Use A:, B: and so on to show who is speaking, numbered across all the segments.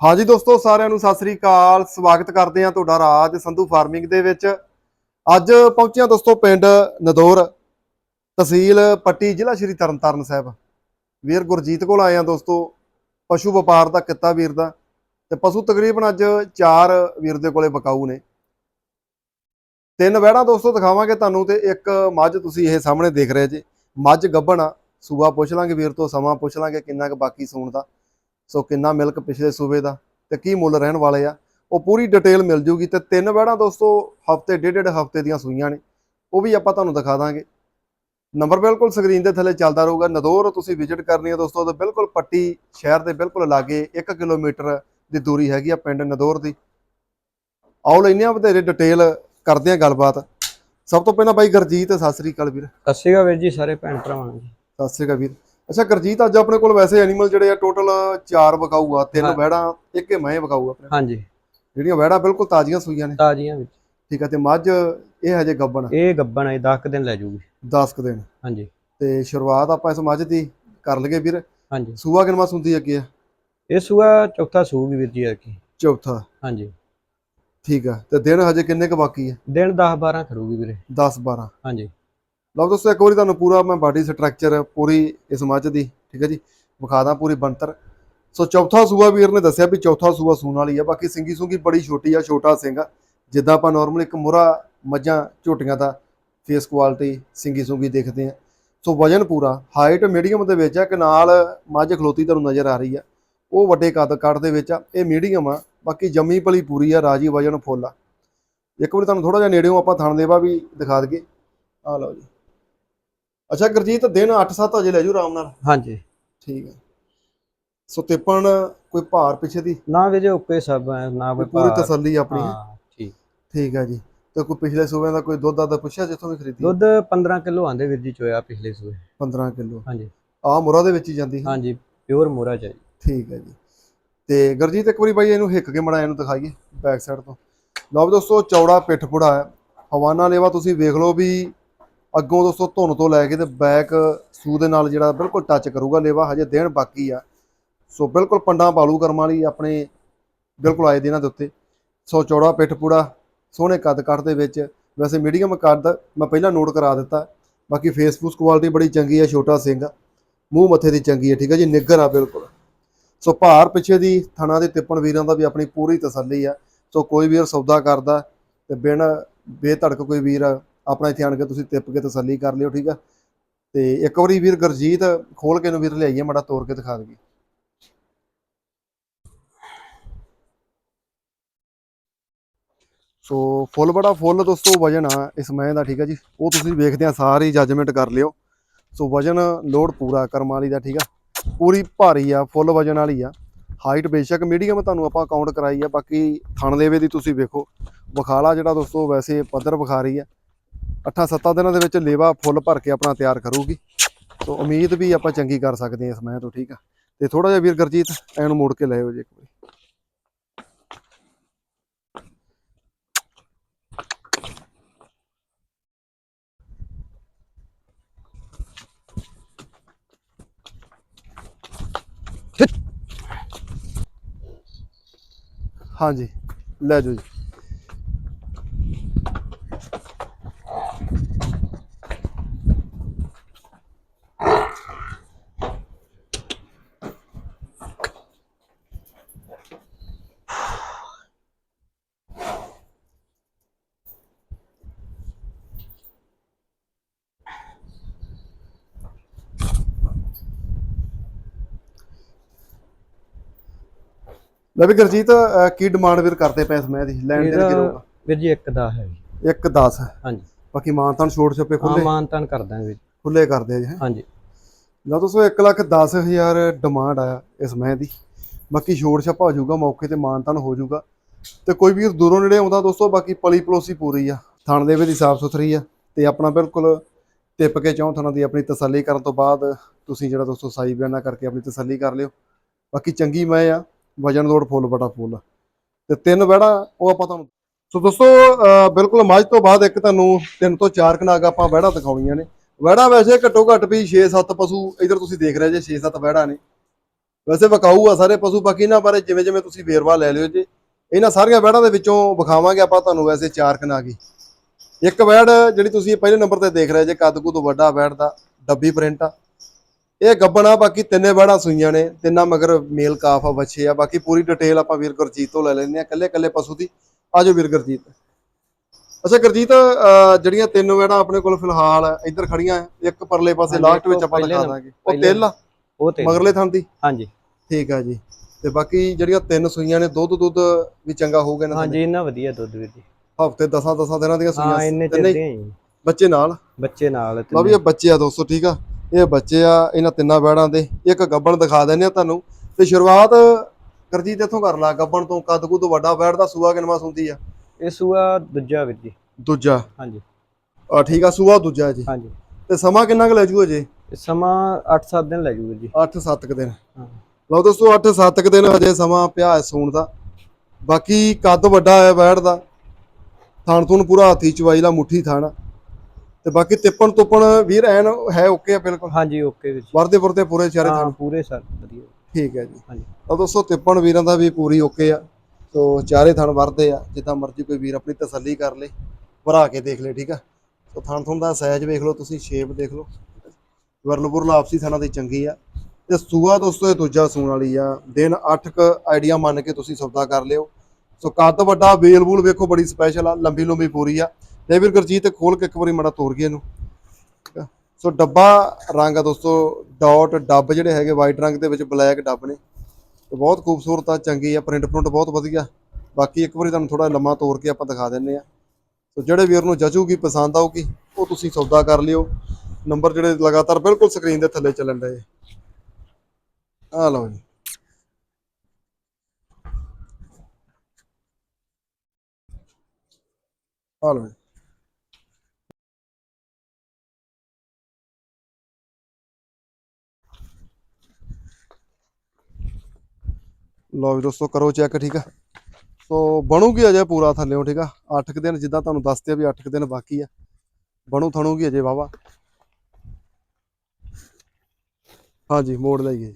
A: ਹਾਂਜੀ ਦੋਸਤੋ, ਸਾਰਿਆਂ ਨੂੰ ਸਤਿ ਸ੍ਰੀ ਅਕਾਲ। ਸਵਾਗਤ ਕਰਦੇ ਹਾਂ ਤੁਹਾਡਾ ਰਾਜ ਸੰਧੂ ਫਾਰਮਿੰਗ ਦੇ ਵਿੱਚ। ਅੱਜ ਪਹੁੰਚਿਆ ਦੋਸਤੋ ਪਿੰਡ ਨਦੌਰ ਤਹਿਸੀਲ ਪੱਟੀ, ਜ਼ਿਲ੍ਹਾ ਸ਼੍ਰੀ ਤਰਨਤਾਰਨ ਸਾਹਿਬ। ਵੀਰ ਗੁਰਜੀਤ ਕੋਲ ਆਏ ਆ ਦੋਸਤੋ। ਪਸ਼ੂ ਵਪਾਰ ਦਾ ਕਿੱਤਾ ਵੀਰ ਦਾ ਤੇ ਪਸ਼ੂ ਤਕਰੀਬਨ ਅੱਜ ਚਾਰ ਵੀਰ ਦੇ ਕੋਲੇ ਬਕਾਊ ਨੇ। ਤਿੰਨ ਵਹਿੜਾਂ ਦੋਸਤੋ ਦਿਖਾਵਾਂਗੇ ਤੁਹਾਨੂੰ ਤੇ ਇੱਕ ਮੱਝ ਤੁਸੀਂ ਇਹ ਸਾਹਮਣੇ ਦੇਖ ਰਹੇ ਜੇ। ਮੱਝ ਗੱਭਣ ਆ, ਸੂਆ ਪੁੱਛ ਲਾਂਗੇ ਵੀਰ ਤੋਂ, ਸਮਾਂ ਪੁੱਛ ਲਾਂਗੇ ਕਿੰਨਾ ਕੁ ਬਾਕੀ ਸੂਣ ਦਾ। ਸੋ ਕਿੰਨਾ ਮਿਲਕ ਪਿਛਲੇ ਸੂਬੇ ਦਾ ਤੇ ਕੀ ਮੁੱਲ ਰਹਿਣ ਵਾਲੇ ਆ? ਉਹ ਪੂਰੀ ਡਿਟੇਲ ਮਿਲ ਜੂਗੀ ਤੇ ਤਿੰਨ ਵਹਿੜਾਂ ਦੋਸਤੋ ਹਫ਼ਤੇ ਡੇਢ ਡੇਢ ਹਫ਼ਤੇ ਦੀਆਂ ਸੂਈਆਂ ਨੇ। ਉਹ ਵੀ ਆਪਾਂ ਤੁਹਾਨੂੰ ਦਿਖਾ ਦਾਂਗੇ। ਨੰਬਰ ਬਿਲਕੁਲ ਸਕਰੀਨ ਦੇ ਥੱਲੇ ਚੱਲਦਾ ਰਹੂਗਾ। ਨਦੌਰ ਤੁਸੀਂ ਵਿਜ਼ਿਟ ਕਰਨੀ ਹੈ ਦੋਸਤੋ ਤੇ ਬਿਲਕੁਲ ਪੱਟੀ ਸ਼ਹਿਰ ਦੇ ਬਿਲਕੁਲ ਲਾਗੇ 1 ਕਿਲੋਮੀਟਰ ਦੀ ਦੂਰੀ ਹੈਗੀ ਆ ਪਿੰਡ ਨਦੌਰ ਦੀ। ਆਓ ਲੈਨੇ ਆ ਵਧੇਰੇ ਡਿਟੇਲ ਕਰਦੇ ਆ ਗੱਲਬਾਤ। ਸਭ ਤੋਂ ਪਹਿਲਾਂ ਬਾਈ ਗਰਜੀਤ ਸਤਿ ਸ੍ਰੀ ਅਕਾਲ ਵੀਰ।
B: ਸਤਿ ਸ਼੍ਰੀ ਅਕਾਲ ਵੀਰ ਜੀ ਸਾਰੇ ਭੈਣ ਭਰਾਵਾਂ ਨੂੰ। ਜੀ
A: ਸਤਿ ਸ੍ਰੀ ਅਕਾਲ ਵੀਰ। ਅੱਛਾ ਗਰਜੀਤ ਅੱਜ ਆਪਣੇ ਕੋਲ ਵੈਸੇ ਐਨੀਮਲ ਜਿਹੜੇ ਆ ਟੋਟਲ 4 ਵਿਕਾਊ ਆ ਤਿੰਨ। ਵਹਿੜਾਂ ਇੱਕ ਹੀ ਮੈਂ ਵਿਕਾਊ ਆਪਣੇ।
B: ਹਾਂਜੀ।
A: ਜਿਹੜੀਆਂ ਵਹਿੜਾਂ ਬਿਲਕੁਲ ਤਾਜ਼ੀਆਂ ਸੂਈਆਂ ਨੇ।
B: ਤਾਜ਼ੀਆਂ ਵਿੱਚ।
A: ਠੀਕ ਆ ਤੇ ਮੱਝ ਇਹ ਹਜੇ ਗੱਬਣ
B: ਇਹ ਗੱਬਣ ਹੈ 10 ਦਿਨ ਲੈ ਜੂਗੀ।
A: 10 ਕੁ ਦਿਨ।
B: ਹਾਂਜੀ।
A: ਤੇ ਸ਼ੁਰੂਆਤ ਆਪਾਂ ਇਸ ਮੱਝ ਦੀ ਕਰ ਲਈਏ ਵੀਰ।
B: ਹਾਂਜੀ।
A: ਸੂਆ ਕਿਨਵਾ ਸੁੰਦੀ ਅੱਗੇ ਆ?
B: ਇਹ ਸੂਆ ਚੌਥਾ ਸੂਗੀ ਵੀਰ ਜੀ ਕੀ
A: ਚੌਥਾ।
B: ਹਾਂਜੀ।
A: ਠੀਕ ਆ ਤੇ ਦਿਨ ਹਜੇ ਕਿੰਨੇ ਕੁ ਬਾਕੀ ਆ?
B: ਦਿਨ 10 12 ਖੜੂਗੀ ਵੀਰੇ।
A: 10 12
B: ਹਾਂਜੀ।
A: ਲਓ ਦੋਸਤੋ, ਇੱਕ ਵਾਰੀ ਤੁਹਾਨੂੰ ਪੂਰਾ ਮੈਂ ਬਾਡੀ ਸਟਰਕਚਰ ਪੂਰੀ ਇਸ ਮੱਝ ਦੀ, ਠੀਕ ਹੈ ਜੀ? ਵਿਖਾ ਦਾਂ ਪੂਰੀ ਬੰਤਰ ਸੋ ਚੌਥਾ ਸੂਆ ਵੀਰ ਨੇ ਦੱਸਿਆ ਵੀ ਚੌਥਾ ਸੂਆ ਸੂਣ ਵਾਲੀ ਆ। ਬਾਕੀ ਸਿੰਗੀ ਸੁੰਗੀ ਬੜੀ ਛੋਟੀ ਆ, ਛੋਟਾ ਸਿੰਘ ਆ। ਜਿੱਦਾਂ ਆਪਾਂ ਨਾਰਮਲ ਇੱਕ ਮੁਰਾ ਮੱਝਾਂ, ਝੋਟੀਆਂ ਦਾ ਫੇਸ ਕੁਆਲਿਟੀ ਸਿੰਗੀ ਸੁੰਗੀ ਦੇਖਦੇ ਆ। ਸੋ ਵਜਨ ਪੂਰਾ ਹਾਈਟ ਮੀਡੀਅਮ ਦੇ ਵਿੱਚ ਆ ਕਿ ਨਾਲ ਮੱਝ ਖਲੋਤੀ ਤੁਹਾਨੂੰ ਨਜ਼ਰ ਆ ਰਹੀ ਆ। ਉਹ ਵੱਡੇ ਕੱਦ ਕੱਟ ਦੇ ਵਿੱਚ ਆ। ਇਹ ਮੀਡੀਅਮ ਆ। ਬਾਕੀ ਜੰਮੀ ਪਲੀ ਪੂਰੀ ਆ, ਰਾਜੀ ਵਜਨ ਫੁੱਲ ਆ। ਇੱਕ ਵਾਰੀ ਤੁਹਾਨੂੰ ਥੋੜਾ ਜਿਹਾ ਨੇੜਿਓਂ ਆਪਾਂ ਥਣ ਦੇਵਾ ਵੀ ਦਿਖਾ ਦਈਏ। ਆ ਲਓ ਜੀ। ਅੱਛਾ ਗੁਰਜੀਤ ਦਿਨ 8-7 ਅਜੇ ਲੈ ਜੂ ਆਰਾਮ ਨਾਲ।
B: ਹਾਂਜੀ।
A: ਠੀਕ ਹੈ। ਸੋ ਤਿੱਪਣ ਕੋਈ ਭਾਰ ਪਿੱਛੇ ਦੀ?
B: ਨਾ ਵੀਰੇ ਓਕੇ ਸਭ ਹੈ ਨਾ ਕੋਈ
A: ਪੂਰੀ
B: ਭਾਰ।
A: ਤਸੱਲੀ ਆਪਣੀ। ਹੈ।
B: ਹਾਂ ਠੀਕ।
A: ਠੀਕ ਹੈ ਜੀ। ਤੇ ਕੋਈ ਪਿਛਲੇ ਸੂਬਿਆਂ ਦਾ ਕੋਈ ਦੁੱਧ ਦਾ ਪੁੱਛਿਆ ਜਿੱਥੋਂ ਵੀ ਖਰੀਦੀ?
B: ਦੁੱਧ 15 ਕਿਲੋ ਆਂਦੇ ਵੀਰ ਜੀ ਚੋਇਆ ਪਿਛਲੇ ਸੂਏ
A: 15 ਕਿਲੋ।
B: ਹਾਂਜੀ।
A: ਆ ਮੁਰਾ ਦੇ ਵਿੱਚ ਹੀ ਜਾਂਦੀ ਹੈ
B: ਹਾਂਜੀ ਪਿਓਰ ਮੋਰਾ ਚਾਹੀਦੀ
A: ਠੀਕ ਹੈ ਜੀ। ਤੇ ਗੁਰਜੀਤ ਇੱਕ ਵਾਰੀ ਬਾਈ ਇਹਨੂੰ ਹਿੱਕ ਕੇ ਮੜਾ ਇਹਨੂੰ ਦਿਖਾਈਏ ਬੈਕ ਸਾਈਡ ਤੋਂ। ਲਓ ਵੀ ਦੋਸਤੋ ਚੌੜਾ ਪਿੱਠ ਪੁੜਾ ਹੈ। ਹਵਾਨਾ ਲੇਵਾ ਤੁਸੀਂ ਵੇਖ ਲਓ ਵੀ ਅੱਗੋਂ ਦੋਸਤੋ ਧੁਨ ਤੋਂ ਲੈ ਕੇ ਤੇ ਬੈਕ ਸੂ ਦੇ ਨਾਲ ਜਿਹੜਾ ਬਿਲਕੁਲ ਟੱਚ ਕਰੂਗਾ ਲੇਵਾ, ਹਜੇ ਦੇਣ ਬਾਕੀ ਆ। ਸੋ ਬਿਲਕੁਲ ਪੰਡਾਂ ਪਾਲੂ ਕਰਮਾਂ ਵਾਲੀ ਆਪਣੇ ਬਿਲਕੁਲ ਆਏ ਦਿਨਾਂ ਦੇ ਉੱਤੇ। ਸੋ ਚੌੜਾ ਪਿੱਠ ਪੂੜਾ, ਸੋਹਣੇ ਕੱਦ ਕੱਟ ਦੇ ਵਿੱਚ। ਵੈਸੇ ਮੀਡੀਅਮ ਕੱਦ ਮੈਂ ਪਹਿਲਾਂ ਨੋਟ ਕਰਾ ਦਿੱਤਾ। ਬਾਕੀ ਫੇਸਬੁੱਕ ਕੁਆਲਿਟੀ ਬੜੀ ਚੰਗੀ ਹੈ ਛੋਟਾ ਸਿੰਘ। ਮੂੰਹ ਮੱਥੇ ਦੀ ਚੰਗੀ ਹੈ ਠੀਕ ਹੈ ਜੀ ਨਿੱਗਰ ਆ ਬਿਲਕੁਲ। ਸੋ ਭਾਰ ਪਿੱਛੇ ਦੀ ਥਣਾ ਦੇ ਤਿੱਪਣ ਵੀਰਾਂ ਦਾ ਵੀ ਆਪਣੀ ਪੂਰੀ ਤਸੱਲੀ ਆ। ਸੋ ਕੋਈ ਵੀਰ ਸੌਦਾ ਕਰਦਾ ਤੇ ਬਿਨ ਬੇਧੜਕ ਕੋਈ ਵੀਰ ਆਪਣਾ ਇੱਥੇ ਆਣ ਕੇ ਤੁਸੀਂ ਤਿੱਪ ਕੇ ਤਸੱਲੀ ਕਰ ਲਿਓ, ਠੀਕ ਆ? ਤੇ ਇੱਕ ਵਾਰੀ ਵੀਰ ਗਰਜੀਤ ਖੋਲ ਕੇ ਨੂੰ ਵੀਰ ਲਿਆਈਏ, ਮੜਾ ਤੋੜ ਕੇ ਦਿਖਾ ਦਈਏ। ਸੋ ਫੁੱਲ ਬੜਾ ਫੁੱਲ ਦੋਸਤੋ ਵਜਨ ਆ ਇਸ ਮੈਂ ਦਾ, ਠੀਕ ਆ ਜੀ? ਉਹ ਤੁਸੀਂ ਵੇਖਦੇ ਆ, ਸਾਰੀ ਜੱਜਮੈਂਟ ਕਰ ਲਿਓ। ਸੋ ਵਜਨ ਲੋਡ ਪੂਰਾ ਕਰਮ ਵਾਲੀ ਦਾ, ਠੀਕ ਆ? ਪੂਰੀ ਭਾਰੀ ਆ, ਫੁੱਲ ਵਜਨ ਵਾਲੀ ਆ। ਹਾਈਟ ਬੇਸ਼ੱਕ ਮੀਡੀਅਮ ਤੁਹਾਨੂੰ ਆਪਾਂ ਕਾਊਂਟ ਕਰਾਈ ਆ, ਬਾਕੀ ਥਣ ਦੇਵੇ ਦੀ ਤੁਸੀਂ ਵੇਖੋ। ਵਿਖਾਲਾ ਜਿਹੜਾ ਦੋਸਤੋ ਵੈਸੇ ਪੱਧਰ ਵਿਖਾ ਰਹੀ ਆ। ਅੱਠਾਂ ਸੱਤਾਂ ਦਿਨਾਂ ਦੇ ਵਿੱਚ ਲੇਵਾ ਫੁੱਲ ਭਰ ਕੇ ਆਪਣਾ ਤਿਆਰ ਕਰੂਗੀ। ਸੋ ਉਮੀਦ ਵੀ ਆਪਾਂ ਚੰਗੀ ਕਰ ਸਕਦੇ ਹਾਂ ਇਸ ਮੈਂ ਤੋਂ, ਠੀਕ ਆ? ਤੇ ਥੋੜਾ ਜਿਹਾ ਵੀਰ ਗਰਜੀਤ, ਐਨੂੰ ਮੋੜ ਕੇ ਲੈ ਆਓ ਜੀ ਇੱਕ ਵਾਰੀ। ਹਾਂਜੀ, ਲੈ ਜਾਓ ਜੀ। ਲੈ ਵੀ ਗਰਜੀਤ ਅਹ, ਕੀ ਡਿਮਾਂਡ ਵੀਰ ਕਰਦੇ ਪਏ ਇਸ ਮੈਂ ਦੀ? ਲੈਣ ਦੇਣ
B: ਇਹਦਾ
A: ਕਿਰੋ
B: ਵੀਰ ਜੀ ਇੱਕ ਦਾ ਹੈ ਜੀ।
A: ਇੱਕ 10
B: ਹਾਂਜੀ।
A: ਬਾਕੀ ਮਾਨਤਾਨ ਛੋਟ ਛੱਪੇ
B: ਹਾਂ
A: ਖੁੱਲੇ
B: ਮਾਨ ਤਾਨ ਕਰ ਦਾਂਗੇ ਵੀਰ ਜੀ।
A: ਖੁੱਲੇ ਕਰਦੇ ਆ ਜੀ ਹੈਂ।
B: ਹਾਂਜੀ।
A: ਲਓ ਦੋਸਤੋ 1 ਲੱਖ 10 ਹਜ਼ਾਰ ਡਿਮਾਂਡ ਆ ਇਸ ਮੈਂ ਦੀ। ਬਾਕੀ ਛੋੜ ਛੱਪਾ ਹੋ ਜਾਊਗਾ ਮੌਕੇ ਤੇ ਮਾਨਤਾਨ ਹੋ ਜਾਊਗਾ। ਤੇ ਕੋਈ ਵੀਰ ਦੂਰੋਂ ਨੇੜੇ ਆਉਂਦਾ ਦੋਸਤੋ ਬਾਕੀ ਪਲੀ ਪਲੋਸੀ ਪੂਰੀ ਆ। ਥਣ ਦੇ ਵੀ ਦੀ ਸਾਫ਼ ਸੁਥਰੀ ਆ ਤੇ ਆਪਣਾ ਬਿਲਕੁਲ ਟਿੱਪ ਕੇ ਚੌਂ ਥਣਾਂ ਦੀ ਆਪਣੀ ਤਸੱਲੀ ਕਰਨ ਤੋਂ ਬਾਅਦ ਤੁਸੀਂ ਜਿਹੜਾ ਦੋਸਤੋ ਸਾਈ ਬਿਆਨਾ ਕਰਕੇ ਆਪਣੀ ਤਸੱਲੀ ਕਰ ਲਿਓ। ਬਾਕੀ ਚੰਗੀ ਮੈਂ ਆ। ਵਜਨ ਲੋੜ ਫੁੱਲ ਬਟਾ ਫੁੱਲ। ਤੇ ਤਿੰਨ ਵੜਾ ਉਹ ਆਪਾਂ ਤੁਹਾਨੂੰ ਸੋ ਦੋਸਤੋ ਬਿਲਕੁਲ ਮੱਝ ਤੋਂ ਬਾਅਦ ਇੱਕ ਤੁਹਾਨੂੰ ਤਿੰਨ ਤੋਂ ਚਾਰ ਕਨਾਗ ਆਪਾਂ ਵੜਾ ਦਿਖਾਉਣੀਆਂ ਨੇ। ਵੜਾ ਵੈਸੇ ਘੱਟੋ ਘੱਟ ਵੀ 6-7 ਪਸ਼ੂ ਇਧਰ ਤੁਸੀਂ ਦੇਖ ਰਹੇ ਜੇ 6-7 ਵੜਾ ਨੇ। ਵੈਸੇ ਵਿਕਾਊ ਆ ਸਾਰੇ ਪਸ਼ੂ, ਬਾਕੀ ਇਹਨਾਂ ਬਾਰੇ ਜਿਵੇਂ ਜਿਵੇਂ ਤੁਸੀਂ ਵੇਰਵਾ ਲੈ ਲਿਓ ਜੀ, ਇਹਨਾਂ ਸਾਰੀਆਂ ਵੈੜਾਂ ਦੇ ਵਿੱਚੋਂ ਵਿਖਾਵਾਂਗੇ ਆਪਾਂ ਤੁਹਾਨੂੰ ਵੈਸੇ ਚਾਰ ਕਨਾ ਗਈ ਇੱਕ ਵੈੜ ਜਿਹੜੀ ਤੁਸੀਂ ਪਹਿਲੇ ਨੰਬਰ ਤੇ ਦੇਖ ਰਹੇ ਜੇ ਕੱਦ ਤੋਂ ਵੱਡਾ ਵੈੜ ਦਾ, ਡੱਬੀ ਪ੍ਰਿੰਟ ਆ। ਇਹ ਗੱਬਣ ਆ ਬਾਕੀ ਤਿੰਨੇ ਵੈੜਾਂ ਸੂਈਆਂ ਨੇ ਤਿੰਨਾਂ ਮਗਰ ਮੇਲ ਕਾਫ ਆ ਬੱਚੇ ਆ ਬਾਕੀ ਪੂਰੀ ਡਿਟੇਲ ਆਪਾਂ ਵੀਰ ਗੁਰਜੀਤ ਤੋਂ ਲੈ ਲੈਂਦੇ ਆ ਕੱਲੇ ਕੱਲੇ ਪਸ਼ੂ ਦੀ। ਆਜੋ ਵੀਰ ਗੁਰਜੀਤ। ਅੱਛਾ ਗੁਰਜੀਤ ਜਿਹੜੀਆਂ ਤਿੰਨ ਵੈੜਾਂ ਆਪਣੇ ਕੋਲ ਫਿਲਹਾਲ ਇੱਧਰ ਖੜੀਆਂ ਆ, ਇੱਕ ਪਰਲੇ ਪਾਸੇ ਲਾਸਟ ਵਿੱਚ ਆਪਾਂ ਦਿਖਾ ਦਾਂਗੇ। ਉਹ ਤਿਲ ਆ?
B: ਉਹ ਤੇ
A: ਮਗਰਲੇ ਥਣ ਦੀ?
B: ਹਾਂਜੀ।
A: ਠੀਕ ਆ ਜੀ। ਤੇ ਬਾਕੀ ਜਿਹੜੀਆਂ ਤਿੰਨ ਸੂਈਆਂ ਨੇ ਦੁੱਧ ਦੁੱਧ ਵੀ ਚੰਗਾ ਹੋਊਗਾ ਇਹਨਾਂ
B: ਹਾਂਜੀ ਇਹਨਾਂ ਵਧੀਆ ਦੁੱਧ ਵੀਰ ਜੀ।
A: ਹਫ਼ਤੇ 10 10 ਦਿਨਾਂ ਦੀਆਂ
B: ਹਾਂ
A: ਸੂਈਆਂ
B: ਇੰਨੇ
A: ਤਿੰਨੇ
B: ਚਿਰ ਦੀਆਂ ਹੀ।
A: ਬੱਚੇ ਨਾਲ?
B: ਬੱਚੇ ਨਾਲ
A: ਲਓ ਵੀ ਇਹ ਬੱਚੇ ਆ ਦੋਸਤੋ ਠੀਕ ਆ? ਇਹ ਬੱਚੇ ਆ ਇਹਨਾਂ ਤਿੰਨਾਂ ਬੈੜਾਂ ਦੇ। ਇੱਕ ਗੱਬਣ ਦਿਖਾ ਦਿੰਦੇ ਆ ਤੁਹਾਨੂੰ। ਤੇ ਸ਼ੁਰੂਆਤ ਕਰਜੀਤ ਇੱਥੋਂ ਕਰ ਲਾ ਗੱਬਣ ਤੋਂ ਕੱਦ ਕੁ ਤੋਂ ਵੱਡਾ ਬੈੜ ਦਾ ਸੂਆ ਕਿਨਵਾ ਸੁੰਦੀ ਆ?
B: ਇਹ ਸੂਆ ਦੂਜਾ ਵੀਰ ਜੀ।
A: ਦੂਜਾ?
B: ਹਾਂਜੀ।
A: ਆ ਠੀਕ ਆ ਸੂਆ ਦੂਜਾ ਜੀ।
B: ਹਾਂਜੀ।
A: ਤੇ ਸਮਾਂ ਕਿੰਨਾ ਕੁ ਲੈ ਜੂ? ਅਜੇ
B: ਇਹ ਸਮਾਂ 8-7 ਦਿਨ ਲੈ ਜੂ। ਵੀਰ ਜੀ
A: 8-7 ਕੁ ਦਿਨ।
B: ਹਾਂ।
A: ਲਓ ਦੋਸਤੋ 8-7 ਕੁ ਦਿਨ ਹਜੇ ਸਮਾਂ ਪਿਆ ਹੈ ਸੂਣ ਦਾ। ਬਾਕੀ ਕੱਦ ਵੱਡਾ ਹੈ ਬੈੜ ਦਾ। ਥਣ ਥੁਣ ਪੂਰਾ ਹਾਥੀ ਚਵਾਈ ਲਾ ਮੁੱਠੀ ਥਣ। ਤੇ ਬਾਕੀ ਤਿੱਪਣ ਤੁੱਪਣ ਵੀਰ ਐਨ ਹੈ ਓਕੇ ਆ ਬਿਲਕੁਲ?
B: ਹਾਂਜੀ ਓਕੇ ਵੀਰ ਜੀ।
A: ਵਰਦੇ ਵਰਦੇ ਪੂਰੇ ਚਾਰੇ
B: ਹਾਂ ਪੂਰੇ ਸਰ ਵਧੀਆ।
A: ਠੀਕ ਹੈ ਜੀ।
B: ਹਾਂਜੀ।
A: ਤਾਂ ਦੋਸਤੋ ਤਿੱਪਣ ਵੀਰਾਂ ਦਾ ਵੀ ਪੂਰੀ ਓਕੇ ਆ। ਸੋ ਚਾਰੇ ਥਣ ਵਰਦੇ ਆ ਜਿੱਦਾਂ ਮਰਜ਼ੀ ਕੋਈ ਵੀਰ ਆਪਣੀ ਤਸੱਲੀ ਕਰ ਲੇ ਭਰਾ ਕੇ ਦੇਖ ਲੈ ਠੀਕ ਆ? ਸੋ ਥਣ ਥਣ ਦਾ ਸਾਈਜ਼ ਵੇਖ ਲਓ ਤੁਸੀਂ ਸ਼ੇਪ ਦੇਖ ਲਓ। ਵਰਨਪੁਰ ਆਪਸੀ ਥਣਾਂ ਦੀ ਚੰਗੀ ਆ। ਤੇ ਸੂਆ ਦੋਸਤੋ ਇਹ ਦੂਜਾ ਸੂਣ ਵਾਲੀ ਆ। ਦਿਨ 8 ਕ ਆਈਡੀਆ ਮੰਨ ਕੇ ਤੁਸੀਂ ਸੌਦਾ ਕਰ ਲਿਓ। ਸੋ ਕੱਦ ਵੱਡਾ ਵੇਲ ਵੂਲ ਵੇਖੋ ਬੜੀ ਸਪੈਸ਼ਲ ਆ ਲੰਬੀ ਲੰਬੀ ਪੂਰੀ ਆ। ਤੇ ਵੀਰ ਗੁਰਜੀਤ ਖੋਲ ਕੇ ਇੱਕ ਵਾਰੀ ਮੜਾ ਤੋਰ ਗਿਆ ਇਹਨੂੰ। ਸੋ ਡੱਬਾ ਰੰਗ ਆ ਦੋਸਤੋ ਡਾਟ ਡੱਬ ਜਿਹੜੇ ਹੈਗੇ ਵਾਈਟ ਰੰਗ ਦੇ ਵਿੱਚ ਬਲੈਕ ਡੱਬ ਨੇ। ਤੇ ਬਹੁਤ ਖੂਬਸੂਰਤ ਆ, ਚੰਗੀ ਆ ਪ੍ਰਿੰਟ ਪ੍ਰਿੰਟ ਬਹੁਤ ਵਧੀਆ। ਬਾਕੀ ਇੱਕ ਵਾਰੀ ਤੁਹਾਨੂੰ ਥੋੜਾ ਲੰਮਾ ਤੋਰ ਕੇ ਆਪਾਂ ਦਿਖਾ ਦਿੰਨੇ ਆ। ਸੋ ਜਿਹੜੇ ਵੀਰ ਨੂੰ ਜਚੂਗੀ, ਪਸੰਦ ਆਊਗੀ, ਉਹ ਤੁਸੀਂ ਸੌਦਾ ਕਰ ਲਿਓ। ਨੰਬਰ ਜਿਹੜੇ ਲਗਾਤਾਰ ਬਿਲਕੁਲ ਸਕਰੀਨ ਦੇ ਥੱਲੇ ਚੱਲਣ ਡਏ ਆ। ਲਓ ਜੀ। ਆ ਲਓ ਲਓ ਵੀ ਦੋਸਤੋ, ਕਰੋ ਚੈੱਕ ਠੀਕ ਆ? ਸੋ ਬਣੂਗੀ ਅਜੇ ਪੂਰਾ ਥੱਲਿਓ ਠੀਕ ਆ? 8 ਕੁ ਦਿਨ, ਜਿੱਦਾਂ ਤੁਹਾਨੂੰ ਦੱਸਦੇ ਆ ਵੀ 8 ਕੁ ਦਿਨ ਬਾਕੀ ਆ। ਬਣੂ ਥਣੂਗੀ ਅਜੇ ਵਾਵਾ ਹਾਂਜੀ, ਮੋੜ ਲਈਏ
B: ਇਹ।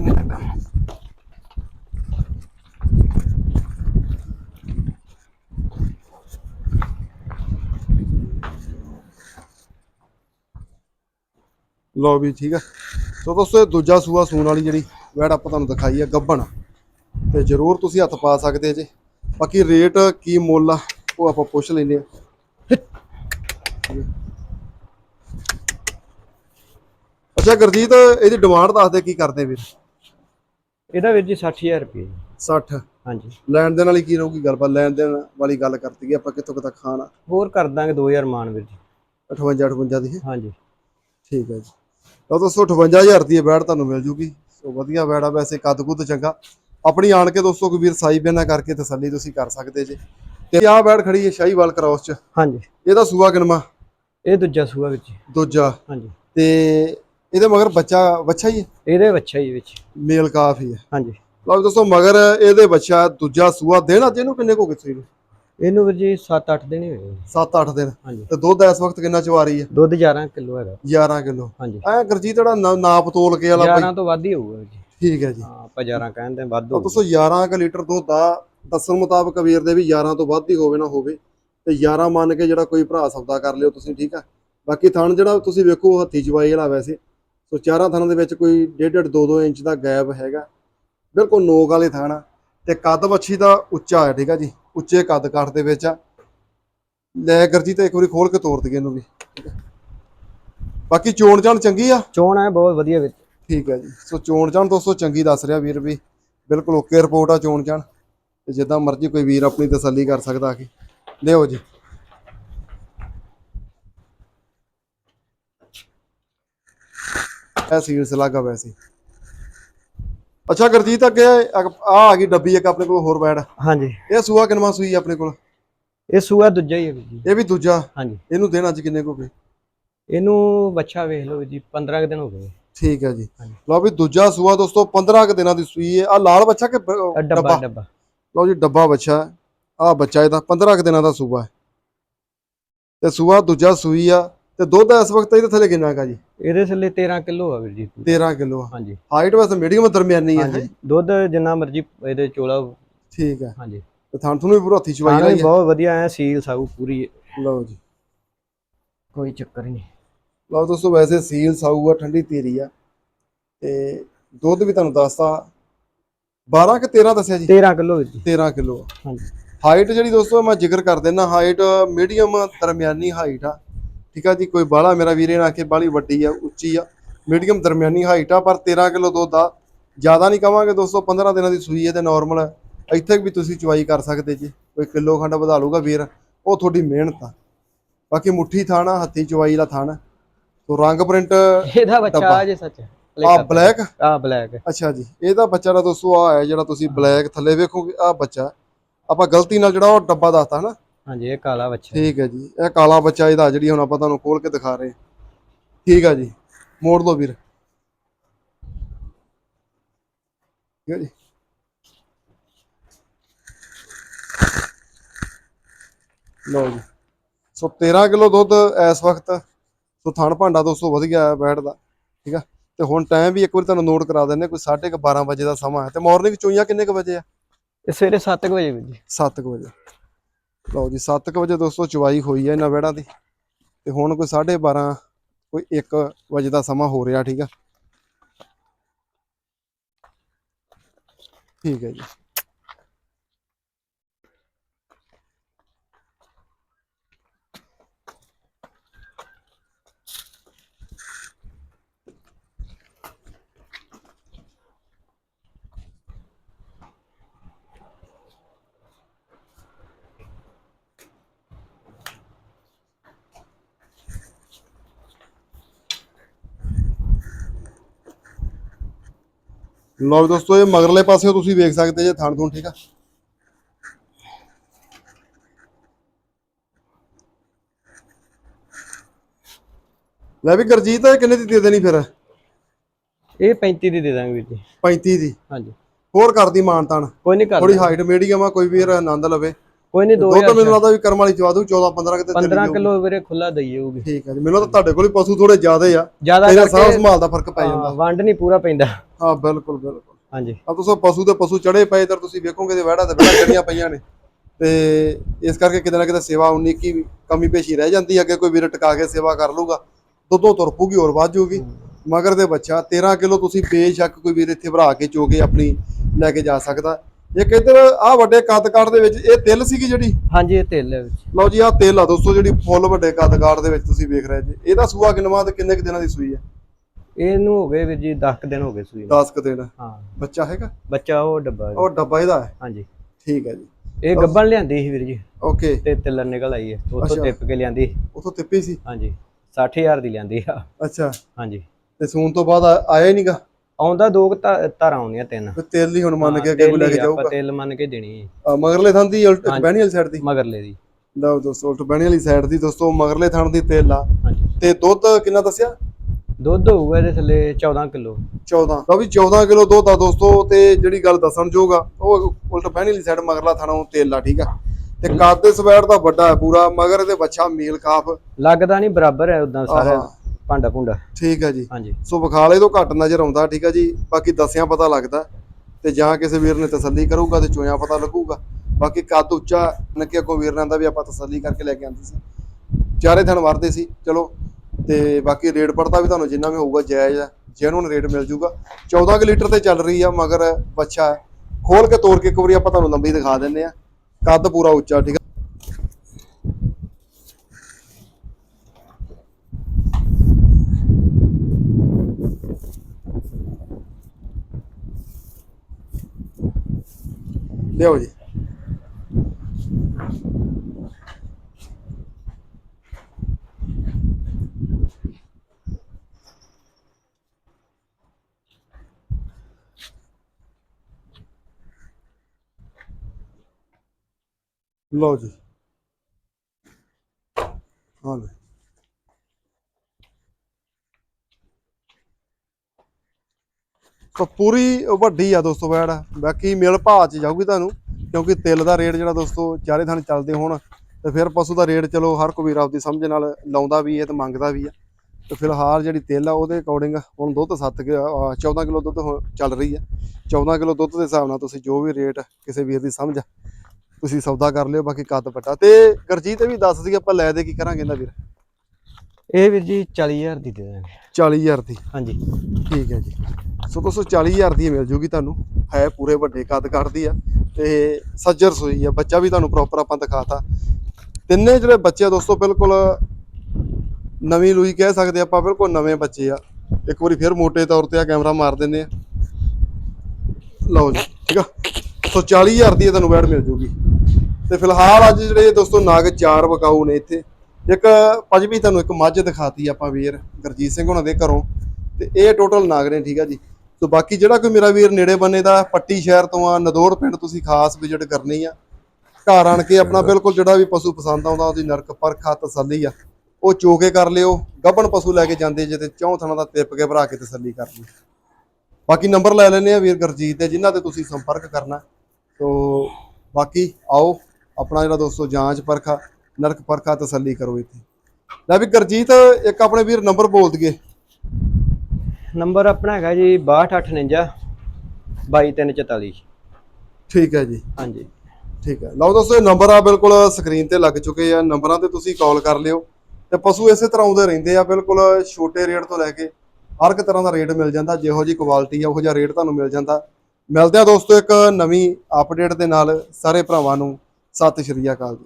B: ਮੇਰਾ
A: ਲਓ ਵੀ ਠੀਕ ਆ। ਸੋ ਦੋਸਤੋ ਇਹ ਦੂਜਾ ਸੂਆ ਸੂਣ ਵਾਲੀ ਜਿਹੜੀ ਵੈੜ ਆਪਾਂ ਤੁਹਾਨੂੰ ਦਿਖਾਈ ਆ ਗੱਬਣ। ਤੇ ਜਰੂਰ ਤੁਸੀਂ ਹੱਥ ਪਾ ਸਕਦੇ ਜੇ। ਬਾਕੀ ਰੇਟ ਕੀ ਮੁੱਲ ਆ ਉਹ ਆਪਾਂ ਪੁੱਛ ਲੈਂਦੇ ਆ। ਅੱਛਾ ਗੁਰਜੀਤ ਇਹਦੀ ਡਿਮਾਂਡ ਦੱਸ ਦੇ ਕੀ ਕਰਦੇ ਵੀਰ?
B: ਇਹਦਾ ਵੀਰ ਜੀ 60000 ਰੁਪਏ ਜੀ।
A: 60
B: ਹਾਂਜੀ।
A: ਲੈਣ ਦੇਣ ਵਾਲੀ ਕੀ ਰਹੂਗੀ ਗੱਲਬਾਤ? ਲੈਣ ਦੇਣ ਵਾਲੀ ਗੱਲ ਕਰਤੀ ਆਪਾਂ ਕਿੱਥੋਂ ਕਿੱਥੋਂ ਖਾਣਾ?
B: ਹੋਰ ਕਰ ਦਾਂਗੇ 2000 ਮਾਨ ਵੀਰ ਜੀ।
A: 58 58 ਦੀ
B: ਹਾਂਜੀ।
A: ਠੀਕ ਹੈ ਜੀ। ਲਓ ਦੋਸਤੋ 58000 ਦੀ ਬੈੜ ਤੁਹਾਨੂੰ ਮਿਲ ਜੂਗੀ। ਸੋ ਵਧੀਆ ਬੈੜ ਆ ਵੈਸੇ ਕੱਦ ਕੁੱਦ ਚੰਗਾ। ਆਪਣੀ ਆਣ ਕੇ ਦੋਸਤੋ ਕੋਈ ਵੀਰ ਸਾਈ ਬਿਨਾ ਕਰਕੇ ਤਸੱਲੀ ਤੁਸੀਂ ਕਰ ਸਕਦੇ ਜੇ। ਤੇ ਆਹ ਬੈੜ ਖੜੀ ਹੈ ਸ਼ਾਹੀਵਾਲ ਕ੍ਰਾਸ ਚ।
B: ਹਾਂਜੀ।
A: ਇਹਦਾ ਸੂਆ ਕਿਨਮਾ
B: ਇਹ ਦੂਜਾ ਸੂਆ ਵਿੱਚ।
A: ਦੂਜਾ।
B: ਹਾਂਜੀ।
A: ਤੇ ਇਹਦੇ ਮਗਰ ਬੱਚਾ ਬੱਚਾ ਹੀ ਹੈ?
B: ਇਹਦੇ ਬੱਚਾ ਹੀ ਵਿੱਚ।
A: ਮੇਲ ਕਾਫ ਹੀ। ਹੈ
B: ਹਾਂਜੀ।
A: ਲਓ ਦੋਸਤੋ ਮਗਰ ਇਹਦੇ ਬੱਚਾ ਦੂਜਾ ਸੂਆ ਦੇਣਾ ਜਿਹਨੂੰ ਕਿੰਨੇ ਕੋ ਕਿਥੇ ਨੂੰ
B: ਇਹਨੂੰ ਵੀਰ ਜੀ 7-8 ਦਿਨ ਹੀ ਹੋਏ ਜੀ।
A: 7-8 ਦਿਨ।
B: ਹਾਂਜੀ।
A: ਤੇ ਦੁੱਧ ਇਸ ਵਕਤ ਕਿੰਨਾ ਚਵਾਰੀ ਹੈ
B: ਦੁੱਧ 11 ਕਿਲੋ ਹੈਗਾ।
A: 11 ਕਿਲੋ।
B: ਹਾਂਜੀ।
A: ਐ ਗਰਜੀਤ ਜਿਹੜਾ ਨਾਪ ਤੋਲ ਕੇ ਵਾਲਾ
B: 11 ਤੋਂ ਵੱਧ ਹੀ ਹੋਊਗਾ ਜੀ।
A: ਠੀਕ ਹੈ ਜੀ।
B: ਹਾਂ ਆਪਾਂ 11 ਕਹਿੰਦੇ ਵੱਧ ਹੋਊਗਾ।
A: ਦੋਸਤੋ 11 ਕ ਲੀਟਰ ਦੁੱਧ ਆ। ਦੱਸਣ ਮੁਤਾਬਕ ਵੀਰ ਦੇ ਵੀ 11 ਤੋਂ ਵੱਧ ਹੀ ਹੋਵੇ ਨਾ ਹੋਵੇ। ਤੇ 11 ਮੰਨ ਕੇ ਜਿਹੜਾ ਕੋਈ ਭਰਾ ਸੌਦਾ ਕਰ ਲਿਓ ਤੁਸੀਂ ਠੀਕ ਆ? ਬਾਕੀ ਥਣ ਜਿਹੜਾ ਤੁਸੀਂ ਵੇਖੋ ਹੱਥੀ ਚਵਾਈ ਵਾਲਾ ਵੈਸੇ। ਸੋ ਚਾਰਾਂ ਥਣਾਂ ਦੇ ਵਿੱਚ ਕੋਈ 1.5 2-2 ਇੰਚ ਦਾ ਗੈਪ ਹੈਗਾ। ਬਿਲਕੁਲ ਨੋਕ ਵਾਲੇ ਥਣ ਆ। ਤੇ ਕੱਦ ਵੱਛੀ ਦਾ ਉੱਚਾ ਹੈ ਠੀਕ ਆ ਜੀ। ਉੱਚੇ ਕੱਦ ਕਾਠ ਦੇ ਵਿੱਚ ਆ। ਲੈ ਗਰਜੀ ਤੇ ਇੱਕ ਵਾਰੀ ਖੋਲ ਕੇ ਤੋੜ ਦਈਏ ਇਹਨੂੰ ਵੀ। ਬਾਕੀ ਚੋਣ ਚਾਣ ਚੰਗੀ ਆ?
B: ਚੋਣ ਹੈ ਬਹੁਤ ਵਧੀਆ ਵਿੱਚ
A: ਠੀਕ ਹੈ ਜੀ। ਸੋ ਚੋਣ ਜਾਣ ਦੋਸਤੋ ਚੰਗੀ ਦੱਸ ਰਿਹਾ ਵੀਰ ਵੀ। ਬਿਲਕੁਲ ਓਕੇ ਰਿਪੋਰਟ ਆ ਚੋਣ ਜਾਣ ਤੇ ਜਿੱਦਾਂ ਮਰਜ਼ੀ ਕੋਈ ਵੀਰ ਆਪਣੀ ਤਸੱਲੀ ਕਰ ਸਕਦਾ ਆ ਕੇ। ਲਿਓ ਜੀ। ਇਹ ਸੀਰਸ ਲੱਗਾ ਵੈਸੇ। ਅੱਛਾ ਗੁਰਜੀਤ ਅੱਗੇ ਆ ਆ ਗਈ ਡੱਬੀ ਇੱਕ ਆਪਣੇ ਕੋਲ ਹੋਰ ਬੈਡ।
B: ਹਾਂਜੀ।
A: ਇਹ ਸੂਆ ਕਿਨਵਾ ਸੂਈ ਆਪਣੇ ਕੋਲ?
B: ਇਹ ਸੂਆ ਦੂਜਾ ਹੀ ਹੈ ਵੀਰ ਜੀ।
A: ਇਹ ਵੀ ਦੂਜਾ?
B: ਹਾਂਜੀ।
A: ਇਹਨੂੰ ਦੇਣ ਅੱਜ ਕਿੰਨੇ ਕੋ ਗਏ
B: ਇਹਨੂੰ ਬੱਚਾ ਵੇਖ ਲਓ ਜੀ 15 ਕੁ ਦਿਨ ਹੋ ਗਏ।
A: ਠੀਕ ਹੈ ਜੀ। ਲਓ ਵੀ ਦੂਜਾ ਸੂਆ ਦੋਸਤੋ 15 ਕੁ ਦਿਨਾਂ ਦੀ ਸੂਈ ਹੈ। ਆ ਲਾਲ ਬੱਚਾ ਕਿ
B: ਡੱਬਾ ਡੱਬਾ?
A: ਲਓ ਜੀ ਡੱਬਾ ਬੱਚਾ ਆ ਬੱਚਾ ਇਹਦਾ 15 ਕੁ ਦਿਨਾਂ ਦਾ ਸੂਆ ਹੈ। ਤੇ ਸੂਆ ਦੂਜਾ ਸੂਈ ਆ। ਤੇ ਦੁੱਧ ਇਸ ਵਕਤ ਇਹਦੇ ਥੱਲੇ ਕਿੰਨਾ ਹੈਗਾ ਜੀ?
B: ਇਹਦੇ ਥੱਲੇ 13 ਕਿਲੋ ਆ ਵੀਰ ਜੀ।
A: 13 ਕਿਲੋ ਆ।
B: ਹਾਂਜੀ।
A: ਹਾਈਟ ਵੈਸੇ ਮੀਡੀਅਮ ਦਰਮਿਆਨੀ ਹੈ
B: ਹਾਂਜੀ। ਦੁੱਧ ਜਿੰਨਾ ਮਰਜ਼ੀ ਇਹਦੇ ਚੋਲਾ
A: ਠੀਕ ਹੈ
B: ਹਾਂਜੀ।
A: ਤੇ ਥਣ ਤੁਹਾਨੂੰ ਵੀ ਪੂਰਾ ਹੱਥੀ ਚਵਾਈ ਰਹੀ ਹੈ
B: ਬਹੁਤ ਵਧੀਆ ਐ ਸੀਲ ਸਾਊ ਪੂਰੀ
A: ਲਓ ਜੀ।
B: ਕੋਈ ਚੱਕਰ ਨਹੀਂ
A: ਲਓ ਦੋਸਤੋ ਵੈਸੇ ਸੀਲ ਸਾਊ ਆ ਠੰਡੀ ਤੇਰੀ ਆ। ਤੇ ਦੁੱਧ ਵੀ ਤੁਹਾਨੂੰ ਦੱਸਤਾ 12 ਕਿ 13 ਦੱਸਿਆ ਜੀ?
B: 13 ਕਿਲੋ ਵੀਰ ਜੀ।
A: 13 ਕਿਲੋ
B: ਹਾਂਜੀ।
A: ਹਾਈਟ ਜਿਹੜੀ ਦੋਸਤੋ ਮੈਂ ਜ਼ਿਕਰ ਕਰ ਦਿੰਦਾ। ਹਾਈਟ ਮੀਡੀਅਮ ਦਰਮਿਆਨੀ ਹਾਈਟ ਆ। ਠੀਕ ਆ ਜੀ ਕੋਈ ਬਾਹਲਾ ਮੇਰਾ ਵੀਰੇ ਨਾ ਕਿ ਬਾਹਲੀ ਵੱਡੀ ਆ ਉੱਚੀ ਆ। ਮੀਡੀਅਮ ਦਰਮਿਆਨੀ ਹਾਈਟ ਆ ਪਰ 13 ਕਿਲੋ ਦੁੱਧ ਆ। ਜ਼ਿਆਦਾ ਨਹੀਂ ਕਵਾਂਗੇ ਦੋਸਤੋ 15 ਦਿਨਾਂ ਦੀ ਸੂਈ ਹੈ ਤੇ ਨਾਰਮਲ ਇੱਥੇ ਵੀ ਤੁਸੀਂ ਚੁਆਈ ਕਰ ਸਕਦੇ ਜੀ। ਕੋਈ ਕਿਲੋ ਖੰਡ ਵਧਾ ਲੂਗਾ ਵੀਰ ਉਹ ਤੁਹਾਡੀ ਮਿਹਨਤ ਆ। ਬਾਕੀ ਮੁੱਠੀ ਥਾਣਾ ਹੱਥੀ ਚੁਆਈ ਦਾ ਥਾਣਾ ਤੋ ਰੰਗ ਪ੍ਰਿੰਟ
B: ਇਹਦਾ ਬੱਚਾ। ਆ ਜੇ ਸੱਚ।
A: ਆ ਬਲੈਕ
B: ਆ ਬਲੈਕ
A: ਅੱਛਾ ਜੀ ਇਹਦਾ ਬੱਚਾ ਦਾ ਦੋਸਤੋ ਆ ਹੈ ਜਿਹੜਾ ਤੁਸੀਂ ਬਲੈਕ ਥੱਲੇ ਵੇਖੋਗੇ ਆ ਬੱਚਾ। ਆਪਾਂ ਗਲਤੀ ਨਾਲ ਜਿਹੜਾ ਉਹ ਡੱਬਾ ਦੱਸਤਾ ਹਨਾ।
B: ਹਾਂਜੀ ਇਹ ਕਾਲਾ ਬੱਚਾ
A: ਠੀਕ ਹੈ ਜੀ। ਇਹ ਕਾਲਾ ਬੱਚਾ ਇਹਦਾ ਜਿਹੜੀ ਹੁਣ ਆਪਾਂ ਤੁਹਾਨੂੰ ਖੋਲ ਕੇ ਦਿਖਾ ਰਹੇ। ਠੀਕ ਆ ਜੀ। ਮੋੜ ਦੋ ਵੀਰ। ਠੀਕ ਹੈ ਜੀ। ਲਓ ਜੀ। ਸੋ 13 ਕਿਲੋ ਦੁੱਧ ਇਸ ਵਕਤ ਸੋ ਥਣ ਭਾਂਡਾ ਦੋਸਤੋ ਵਧੀਆ ਹੈ ਬੈਠ ਦਾ ਠੀਕ ਆ। ਤੇ ਹੁਣ ਟਾਈਮ ਵੀ ਇੱਕ ਵਾਰੀ ਤੁਹਾਨੂੰ ਨੋਟ ਕਰਾ ਦਿੰਦੇ ਕੋਈ 12:30 ਵਜੇ ਦਾ ਸਮਾਂ ਹੈ। ਤੇ ਮਾਰਨਿੰਗ ਚੋਈਆਂ ਕਿੰਨੇ ਕੁ ਵਜੇ ਆ?
B: ਇਹ ਸਵੇਰੇ 7 ਵਜੇ ਵੀਰ ਜੀ।
A: 7 ਕੁ ਵਜੇ। ਲਓ ਜੀ 7 ਕੁ ਵਜੇ ਦੋਸਤੋ ਚਵਾਈ ਹੋਈ ਹੈ ਇਹਨਾਂ ਵਿਹੜਾਂ ਦੀ। ਤੇ ਹੁਣ ਕੋਈ 12:30 ਕੋਈ 1 ਵਜੇ ਦਾ ਸਮਾਂ ਹੋ ਰਿਹਾ, ਠੀਕ ਆ? ਠੀਕ ਹੈ ਜੀ। ਲਓ ਜੀ ਦੋਸਤੋ ਇਹ ਮਗਰਲੇ ਪਾਸੇ ਤੁਸੀਂ ਵੇਖ ਸਕਦੇ ਜੇ ਥਣ ਥੁਣ ਠੀਕ ਆ? ਲੈ ਵੀ ਗਰਜੀਤ ਇਹ ਕਿੰਨੇ ਦੀ ਦੇ ਦੇਣੀ ਫਿਰ?
B: ਇਹ 35 ਦੀ ਦੇ ਦਾਂਗੇ ਵੀਰ ਜੀ।
A: 35 ਦੀ।
B: ਹਾਂਜੀ।
A: ਹੋਰ ਕਰਦੀ ਮਾਨਤਾਨ
B: ਕੋਈ ਨਹੀਂ
A: ਥੋੜੀ
B: ਕਰਦਾ
A: ਹਾਈਟ ਮੀਡੀਅਮ ਆ ਕੋਈ ਵੀਰ ਆਨੰਦ ਲਵੇ।
B: ਕੋਈ ਨਹੀਂ
A: ਦੁੱਧ
B: 2000
A: ਮੈਨੂੰ ਲੱਗਦਾ ਵੀ ਕਰਮ ਵਾਲੀ ਚਵਾ ਦੂ 14 15 ਕਿਤੇ ਚਲੀ
B: 15
A: ਜਾਊ।
B: ਕਿਲੋ ਵੀਰੇ ਖੁੱਲਾ ਦਈ ਹੋਊਗੀ
A: ਠੀਕ ਹੈ ਜੀ ਮੈਨੂੰ ਤਾਂ ਤੁਹਾਡੇ ਕੋਲ ਹੀ ਪਸ਼ੂ ਥੋੜੇ ਜ਼ਿਆਦੇ ਆ।
B: ਜ਼ਿਆਦਾ ਕਰਕੇ
A: ਸੰਭਾਲ ਦਾ ਫ਼ਰਕ ਪੈ ਜਾਂਦਾ।
B: ਵੰਡ ਨਹੀਂ ਪੂਰਾ ਪੈਂਦਾ।
A: ਹਾਂ ਬਿਲਕੁਲ ਬਿਲਕੁਲ।
B: ਹਾਂਜੀ।
A: ਆ ਤੁਸੀਂ ਪਸ਼ੂ ਦੇ ਪਸ਼ੂ ਚੜੇ ਪਏ ਇਧਰ ਤੁਸੀਂ ਵੇਖੋਗੇ ਤੇ ਵੜਾ ਤੇ ਵੜਾ ਚੜੀਆਂ ਪਈਆਂ ਨੇ। ਤੇ ਇਸ ਕਰਕੇ ਕਿਤੇ ਨਾ ਕਿਤੇ ਸੇਵਾ ਉਨੀ ਕੀ ਕਮੀ ਪੇਸ਼ੀ ਰਹਿ ਜਾਂਦੀ ਹੈ ਅੱਗੇ ਕੋਈ ਵੀਰ ਟਿਕਾ ਕੇ ਸੇਵਾ ਕਰ ਲੂਗਾ ਦੁੱਧੋਂ ਤੁਰ ਪੂਗੀ ਹੋਰ ਵੱਧ ਜਾਊਗੀ। ਮਗਰ ਦੇ ਬੱਚਾ 13 ਕਿਲੋ ਤੁਸੀਂ ਬੇਸ਼ੱਕ ਕੋਈ ਵੀਰ ਇੱਥੇ ਭਰਾ ਕੇ ਚੋ ਕੇ ਆਪਣੀ ਲੈ ਕੇ ਜਾ ਸਕਦਾ। ਇੱਕ ਇਧਰ ਆ ਵੱਡੇ ਕੱਦ ਕਾਠ ਦੇ ਵਿੱਚ ਇਹ ਤਿਲ ਸੀਗੀ ਜਿਹੜੀ?
B: ਹਾਂਜੀ ਇਹ ਤੇਲ ਹੈ ਵਿੱਚ।
A: ਲਓ ਜੀ ਆ ਤਿਲ ਆ ਦੋਸਤੋ ਜਿਹੜੀ ਫੁੱਲ ਵੱਡੇ ਕੱਦ ਕਾਠ ਦੇ ਵਿੱਚ ਤੁਸੀਂ ਵੇਖ ਰਹੇ ਜੀ। ਇਹਦਾ ਸੂਆ ਕਿੰਨਵਾਂ ਤੇ ਕਿੰਨੇ ਕੁ ਦਿਨਾਂ ਦੀ ਸੂਈ ਹੈ?
B: ਇਹਨੂੰ ਹੋ ਗਏ ਵੀਰ ਜੀ 10 ਦਿਨ ਹੋ ਗਏ ਸੂਈ ਨੂੰ।
A: 10 ਕੁ ਦਿਨ।
B: ਹਾਂ।
A: ਬੱਚਾ ਹੈਗਾ?
B: ਬੱਚਾ ਉਹ ਡੱਬਾ
A: ਉਹ ਡੱਬਾ ਇਹਦਾ ਹੈ?
B: ਹਾਂਜੀ।
A: ਠੀਕ ਹੈ ਜੀ।
B: ਇਹ ਗੱਬਣ ਲਿਆਂਦੀ ਸੀ ਵੀਰ ਜੀ।
A: ਓਕੇ।
B: ਤੇ ਤਿੱਲਰ ਨਿਕਲ ਆਈ ਹੈ। ਉੱਥੋਂ। ਟਿੱਪ ਕੇ ਲਿਆਂਦੀ
A: ਉਥੋਂ ਤਿੱਪੀ ਸੀ?
B: ਹਾਂਜੀ। 60000 ਦੀ ਲਿਆਂਦੀ ਆ।
A: ਅੱਛਾ।
B: ਹਾਂਜੀ।
A: ਤੇ ਸੂਣ ਤੋਂ ਬਾਅਦ ਆਇਆ ਹੀ ਨਹੀਂਗਾ
B: ਆਉਂਦਾ ਦੋ ਧਾਰਾਂ ਆਉਂਦੀਆਂ ਤਿੰਨ।
A: ਤੇਲ ਹੀ ਹੁਣ ਮੰਨ ਕੇ ਅੱਗੇ ਕੋਈ ਲੈ ਕੇ ਜਾਊਗਾ।
B: ਤੇਲ ਮੰਨ ਕੇ ਦੇਣੀ ਹੈ।
A: ਆ, ਮਗਰਲੇ ਥਣ ਦੀ ਉਲਟ। ਬਹਿਣੀ ਵਾਲੀ ਸਾਈਡ ਦੀ?
B: ਮਗਰਲੇ ਦੀ।
A: ਲਓ ਦੋਸਤੋ ਉਲਟ ਬਹਿਣੀ ਵਾਲੀ ਸਾਈਡ ਦੀ। ਦੋਸਤੋ ਮਗਰਲੇ ਥਣ ਦੀ ਤੇਲ ਆ
B: ਹਾਂਜੀ।
A: ਤੇ ਦੁੱਧ ਕਿੰਨਾ ਦੱਸਿਆ?
B: ਦੁੱਧ ਹੋਊਗਾ ਇਹਦੇ ਥੱਲੇ 14 ਕਿਲੋ।
A: 14 ਲਓ ਵੀ 14 ਕਿਲੋ ਦੁੱਧ ਆ ਦੋਸਤੋ ਤੇ ਜਿਹੜੀ ਗੱਲ ਦੱਸਣ ਯੋਗ ਆ ਉਹ ਉਲਟ ਬਹਿਣੀ ਵਾਲੀ ਸਾਈਡ ਮਗਰਲਾ ਥਣਾ ਉਹ ਤੇਲ ਆ ਠੀਕ ਆ? ਤੇ ਕੱਦ ਦੇ ਸਵੈੜ ਦਾ ਵੱਡਾ ਹੈ ਪੂਰਾ ਮਗਰ ਇਹਦੇ ਬੱਚਾ ਮੇਲ ਕਾਫ।
B: ਲੱਗਦਾ ਨਹੀਂ ਬਰਾਬਰ ਹੈ ਉਦਾਂ ਸਾਰਾ।
A: ਆਹਾ।
B: ਭਾਂਡਾ ਭੁੰਡਾ।
A: ਠੀਕ ਆ ਜੀ।
B: ਹਾਂਜੀ।
A: ਸੋ ਵਿਖਾਲੇ ਤੋਂ ਘੱਟ ਨਜ਼ਰ ਆਉਂਦਾ ਠੀਕ ਆ ਜੀ। ਬਾਕੀ ਦੱਸਿਆਂ ਪਤਾ ਲੱਗਦਾ ਤੇ ਜਾਂ ਕਿਸੇ ਵੀਰ ਨੇ ਤਸੱਲੀ ਕਰੂਗਾ ਤੇ ਚੋਇਆ ਪਤਾ ਲੱਗੂਗਾ। ਬਾਕੀ ਕੱਦ ਉੱਚਾ ਨੱਕੇ ਕੋ ਵੀਰ ਨੇ ਦਾ ਵੀ ਆਪਾਂ ਤਸੱਲੀ ਕਰਕੇ ਲੈ ਕੇ ਆਂਦੇ ਸੀ। ਚਾਰੇ ਥਣ ਵਰਦੇ ਸੀ ਚਲੋ। ਤੇ ਬਾਕੀ ਰੇਟ ਪੜਤਾ ਵੀ ਤੁਹਾਨੂੰ ਜਿੰਨਾ ਵੀ ਹੋਊਗਾ ਜਾਇਜ਼ ਆ ਜੈਨੂਨ ਰੇਟ ਮਿਲ ਜੂਗਾ। 14 ਕੁ ਲੀਟਰ ਤੇ ਚੱਲ ਰਹੀ ਆ ਮਗਰ ਬੱਚਾ। ਖੋਲ ਕੇ ਤੋੜ ਕੇ ਇੱਕ ਵਾਰੀ ਆਪਾਂ ਤੁਹਾਨੂੰ ਲੰਬੀ ਦਿਖਾ ਦਿੰਨੇ ਆ। ਕੱਦ ਪੂਰਾ ਉੱਚਾ ਠੀਕ ਆ ਲਿਓ ਜੀ। ਲਓ ਜੀ। ਹਾਂ ਲੈ ਤਾਂ ਪੂਰੀ ਵੱਡੀ ਆ ਦੋਸਤੋ ਵੈੜ ਬਾਕੀ ਮਿਲ ਭਾਅ ਚ ਜਾਊਗੀ ਤੁਹਾਨੂੰ, ਕਿਉਂਕਿ ਤਿਲ ਦਾ ਰੇਟ ਜਿਹੜਾ ਦੋਸਤੋ ਚਾਰੇ ਥਾਂ ਚੱਲਦੇ ਹੋਣ, ਤੇ ਫਿਰ ਪਸ਼ੂ ਦਾ ਰੇਟ ਚਲੋ ਹਰ ਕੋਈ ਵੀਰ ਆਪਦੀ ਸਮਝ ਨਾਲ ਲਾਉਂਦਾ ਵੀ ਹੈ ਤੇ ਮੰਗਦਾ ਵੀ ਆ। ਤੇ ਫਿਲਹਾਲ ਜਿਹੜੀ ਤਿਲ ਆ ਉਹਦੇ ਅਕੋਰਡਿੰਗ ਹੁਣ ਦੁੱਧ 7 14 ਕਿਲੋ ਦੁੱਧ ਚੱਲ ਰਹੀ ਆ। 14 ਕਿਲੋ ਦੁੱਧ ਦੇ ਹਿਸਾਬ ਨਾਲ ਤੁਸੀਂ ਜੋ ਵੀ ਰੇਟ ਕਿਸੇ ਵੀਰ ਦੀ ਸਮਝ ਤੁਸੀਂ ਸੌਦਾ ਕਰ ਲਿਓ, ਬਾਕੀ ਕੱਦ ਪੱਟਾ। ਤੇ ਗਰਜੀਤ ਇਹ ਵੀ ਦੱਸ ਦਈਏ ਆਪਾਂ ਲੈ ਦੇ ਕੀ ਕਰਾਂਗੇ ਇਹਦਾ ਵੀਰ?
B: ਇਹ ਵੀਰ ਜੀ 40000 ਦੀ ਦੇ ਦਾਂਗੇ
A: 40000 ਦੀ?
B: ਹਾਂਜੀ।
A: ਠੀਕ ਹੈ ਜੀ। ਸੋ ਦੋਸਤੋ 40000 ਦੀ ਮਿਲ ਜੂਗੀ ਤੁਹਾਨੂੰ। ਹੈ ਪੂਰੇ ਵੱਡੇ ਕੱਦ ਕੱਢਦੀ ਆ। ਤੇ ਸੱਜਰ ਸੋਈ ਆ। ਬੱਚਾ ਵੀ ਤੁਹਾਨੂੰ ਪ੍ਰੋਪਰ ਆਪਾਂ ਦਿਖਾਤਾ। ਤਿੰਨੇ ਜਿਹੜੇ ਬੱਚੇ ਆ ਦੋਸਤੋ ਬਿਲਕੁਲ ਨਵੀਂ ਲੂਈ ਕਹਿ ਸਕਦੇ ਆਪਾਂ ਬਿਲਕੁਲ ਨਵੇਂ ਬੱਚੇ ਆ। ਇੱਕ ਵਾਰੀ ਫਿਰ ਮੋٹے ਤੌਰ ਤੇ ਆ ਕੈਮਰਾ ਮਾਰ ਦਿੰਨੇ ਆ। ਲਓ ਜੀ ਠੀਕ ਆ? ਸੋ 40000 ਦੀ ਤੁਹਾਨੂੰ ਵੈੜ ਮਿਲ ਜੂਗੀ। ਤੇ ਫਿਲਹਾਲ ਅੱਜ ਜਿਹੜੇ ਦੋਸਤੋ ਨਾਗ ਚਾਰ ਵਕਾਊ ਨੇ ਇੱਥੇ। ਇੱਕ ਪੰਜਵੀਂ ਤੁਹਾਨੂੰ ਇੱਕ ਮੱਝ ਦਿਖਾਤੀ ਆਪਾਂ ਵੀਰ, ਗੁਰਜੀਤ ਸਿੰਘ ਉਹਨਾਂ ਦੇ ਘਰੋਂ। ਤੇ ਇਹ ਟੋਟਲ ਨਾਗ ਨੇ, ਠੀਕ ਆ ਜੀ। ਸੋ ਬਾਕੀ ਜਿਹੜਾ ਕੋਈ ਮੇਰਾ ਵੀਰ ਨੇੜੇ ਬੰਨੇ ਦਾ, ਪੱਟੀ ਸ਼ਹਿਰ ਤੋਂ ਆ, ਨਦੌੜ ਪਿੰਡ ਤੁਸੀਂ ਖਾਸ ਵਿਜ਼ਿਟ ਕਰਨੀ ਆ। ਘਰ ਆਣ ਕੇ ਆਪਣਾ ਬਿਲਕੁਲ ਜਿਹੜਾ ਵੀ ਪਸ਼ੂ ਪਸੰਦ ਆਉਂਦਾ, ਉਹਦੀ ਨਰਕ, ਪਰਖਾ ਤਸੱਲੀ ਆ। ਉਹ ਚੋਕੇ ਕਰ ਲਿਓ ਗੱਬਣ ਪਸ਼ੂ ਲੈ ਕੇ ਜਾਂਦੇ ਜੇ ਤੇ ਚੌਂ ਥਣਾ ਦਾ ਤਿੱਪ ਕੇ ਭਰਾ ਕੇ ਤਸੱਲੀ ਕਰ ਲਈ ਬਾਕੀ ਨੰਬਰ ਲੈ ਲੈਣੇ ਆ ਵੀਰ ਗੁਰਜੀਤ ਦੇ, ਜਿਨ੍ਹਾਂ ਤੇ ਤੁਸੀਂ ਸੰਪਰਕ ਕਰਨਾ। ਤੋ ਬਾਕੀ ਆਓ, ਆਪਣਾ ਜਿਹੜਾ ਦੋਸਤੋ, ਜਾਂਚ ਪਰਖਾ। ਨਰਕ ਪਰਖਾ ਤਸੱਲੀ ਕਰੋ ਇੱਥੇ। ਲੈ ਵੀ ਗੁਰਜੀਤ ਇੱਕ ਆਪਣੇ ਵੀਰ ਨੰਬਰ ਬੋਲ ਦਈਏ।
B: ਨੰਬਰ ਆਪਣਾ ਹੈਗਾ ਜੀ 6259 22344
A: ਠੀਕ ਹੈ ਜੀ।
B: ਹਾਂਜੀ।
A: ਠੀਕ ਹੈ। ਲਓ ਦੋਸਤੋ ਇਹ ਨੰਬਰ ਆ ਬਿਲਕੁਲ ਸਕਰੀਨ ਤੇ ਲੱਗ ਚੁੱਕੇ ਆ। ਨੰਬਰਾਂ ਤੇ ਤੁਸੀਂ ਕਾਲ ਕਰ ਲਿਓ। ਤੇ ਪਸ਼ੂ ਇਸੇ ਤਰ੍ਹਾਂ ਆਉਂਦੇ ਰਹਿੰਦੇ ਆ ਬਿਲਕੁਲ ਛੋਟੇ ਰੇਟ ਤੋਂ ਲੈ ਕੇ ਹਰ ਇੱਕ ਤਰ੍ਹਾਂ ਦਾ ਰੇਟ ਮਿਲ ਜਾਂਦਾ। ਜਿਹੋ ਜੀ ਕੁਆਲਿਟੀ ਆ ਉਹੋ ਜਿਹਾ ਰੇਟ ਤੁਹਾਨੂੰ ਮਿਲ ਜਾਂਦਾ। ਮਿਲਦੇ ਆ ਦੋਸਤੋ ਇੱਕ ਨਵੀਂ ਅਪਡੇਟ ਦੇ ਨਾਲ। ਸਾਰੇ ਭਰਾਵਾਂ ਨੂੰ ਸਤਿ ਸ਼੍ਰੀ ਅਕਾਲ ਜੀ।